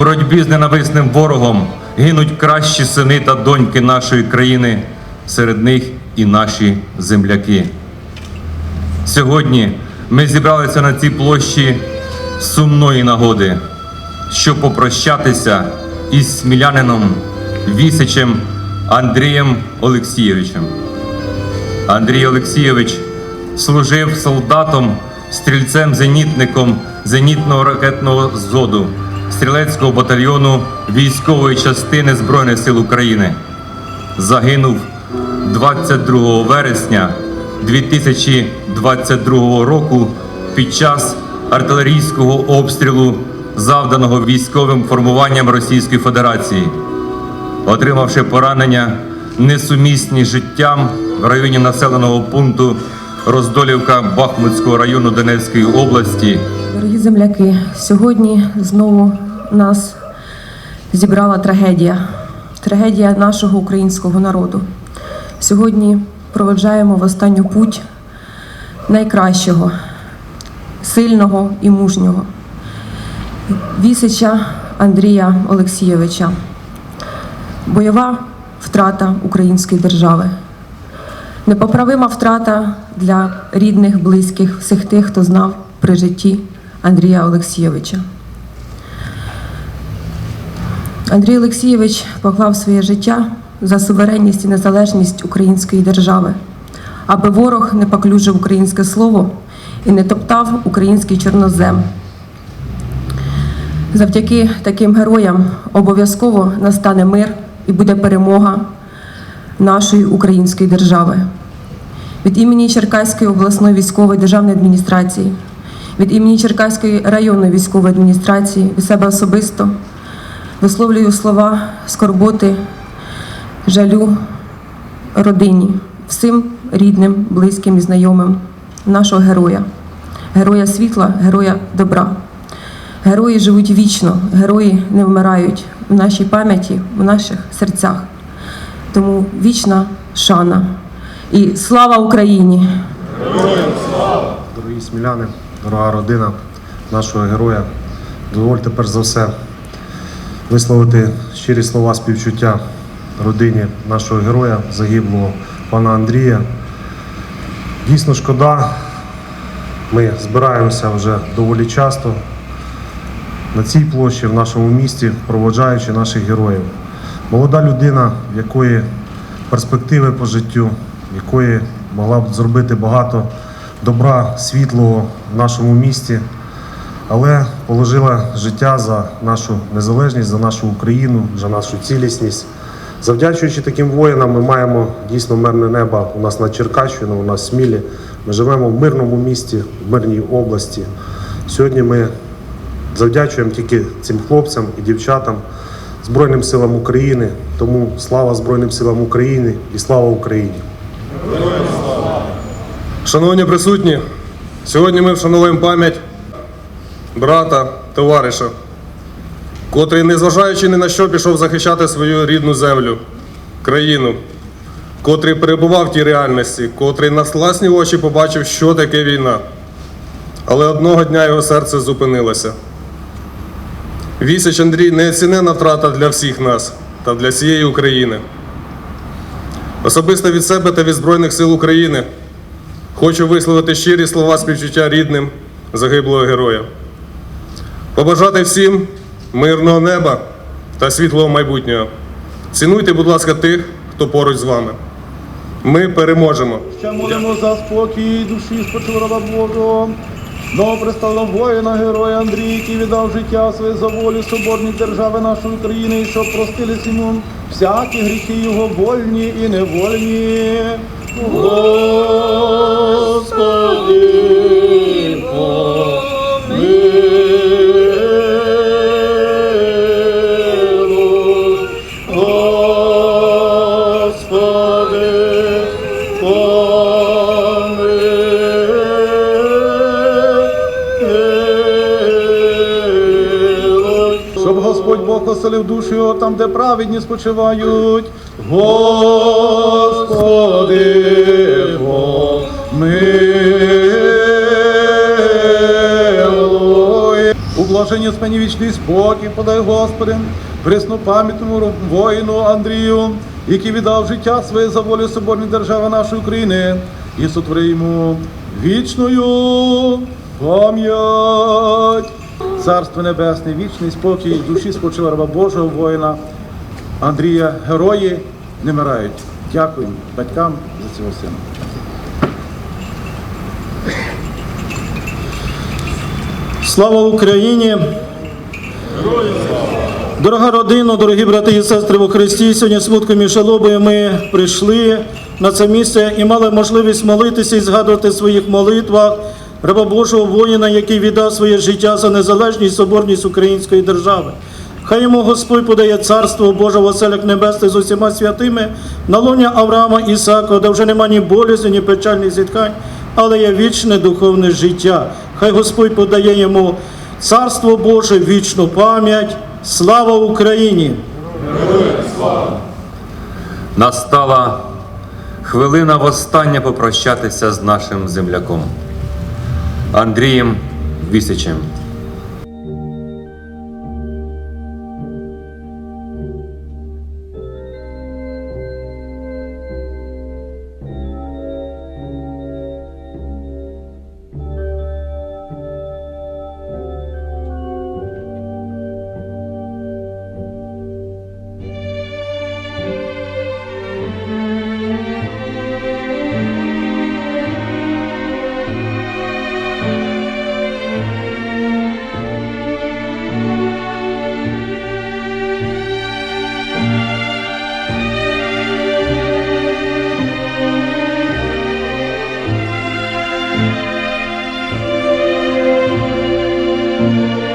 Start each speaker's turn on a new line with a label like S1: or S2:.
S1: боротьбі з ненависним ворогом гинуть кращі сини та доньки нашої країни, серед них і наші земляки. Сьогодні ми зібралися на цій площі сумної нагоди, щоб попрощатися із смілянином Вісичем Андрієм Олексійовичем. Андрій Олексійович служив солдатом, стрільцем-зенітником зенітного ракетного зоду стрілецького батальйону військової частини Збройних сил України. Загинув 22 вересня 2022 року під час артилерійського обстрілу, завданого військовим формуванням Російської Федерації отримавши поранення, несумісні з життям в районі населеного пункту Роздолівка Бахмутського району Донецької області.
S2: Дорогі земляки, сьогодні знову нас зібрала трагедія, трагедія нашого українського народу. Сьогодні проведжаємо в останню путь найкращого, сильного і мужнього Вісича Андрія Олексійовича. Бойова втрата української держави. Непоправима втрата для рідних, близьких, всіх тих, хто знав при житті Андрія Олексійовича. Андрій Олексійович поклав своє життя за суверенність і незалежність української держави, аби ворог не поклюжив українське слово і не топтав український чорнозем. Завдяки таким героям обов'язково настане мир і буде перемога нашої української держави. Від імені Черкаської обласної військової державної адміністрації, від імені Черкаської районної військової адміністрації, від себе особисто висловлюю слова скорботи, жалю родині, всім рідним, близьким і знайомим нашого героя, героя світла, героя добра. Герої живуть вічно, герої не вмирають в нашій пам'яті, в наших серцях. Тому вічна шана. І слава Україні! Героям слава!
S3: Дорогі сміляни, дорога родина нашого героя, дозвольте перш за все висловити щирі слова співчуття родині нашого героя, загиблого пана Андрія. Дійсно шкода, ми збираємося вже доволі часто на цій площі, в нашому місті, проводжаючи наших героїв. Молода людина, в якої перспективи по життю, якої могла б зробити багато добра, світлого в нашому місті, але положила життя за нашу незалежність, за нашу Україну, за нашу цілісність. Завдячуючи таким воїнам, ми маємо дійсно мирне небо у нас над Черкащиною, у нас в Смілі. Ми живемо в мирному місті, в мирній області. Сьогодні ми завдячуємо тільки цим хлопцям і дівчатам, Збройним силам України. Тому слава Збройним силам України і слава Україні!
S4: Шановні присутні, сьогодні ми вшановуємо пам'ять брата, товариша, котрий, незважаючи ні на що, пішов захищати свою рідну землю, країну, котрий перебував в тій реальності, котрий на власні очі побачив, що таке війна. Але одного дня його серце зупинилося. Вісич Андрій неоцінена втрата для всіх нас та для всієї України. Особисто від себе та від Збройних сил України Хочу висловити щирі слова співчуття рідним загиблого героя. Побажати всім мирного неба та світлого майбутнього. Цінуйте, будь ласка, тих, хто поруч з вами. Ми переможемо.
S5: Ще молимо за спокій душі спочив раба Божого. Новоприставного воїна, героя Андрій, який віддав життя своє за волю соборній держави нашої України, щоб простились йому всякі гріхи його вольні і невольні. Господи. Щоб Господь Бог оселив душу його там, де праведні спочивають. Господи, помилуй. У блажені спані вічний спокій, подай Господи, преснопам'ятному воїну Андрію, який віддав життя своє за волю соборної держави нашої України, і сотвори йому вічною пам'ять. Царство Небесне, вічний спокій, душі спочива раба Божого воїна Андрія. Герої не вмирають. Дякуємо батькам за цього сина.
S6: Слава Україні! Дорога родина, дорогі брати і сестри у Христі, сьогодні смутком і жалобою ми прийшли на це місце і мали можливість молитися і згадувати в своїх молитвах раба Божого воїна, який віддав своє життя за незалежність і соборність української держави. Хай йому Господь подає царство Боже в оселях небесних з усіма святими, на лоні Авраама Ісака, де вже нема ні болізні, ні печальних зіткань, але є вічне духовне життя. Хай Господь подає йому царство Боже, вічну пам'ять. Слава Україні!
S1: Настала хвилина востаннє попрощатися з нашим земляком Андрієм Вісичем. Música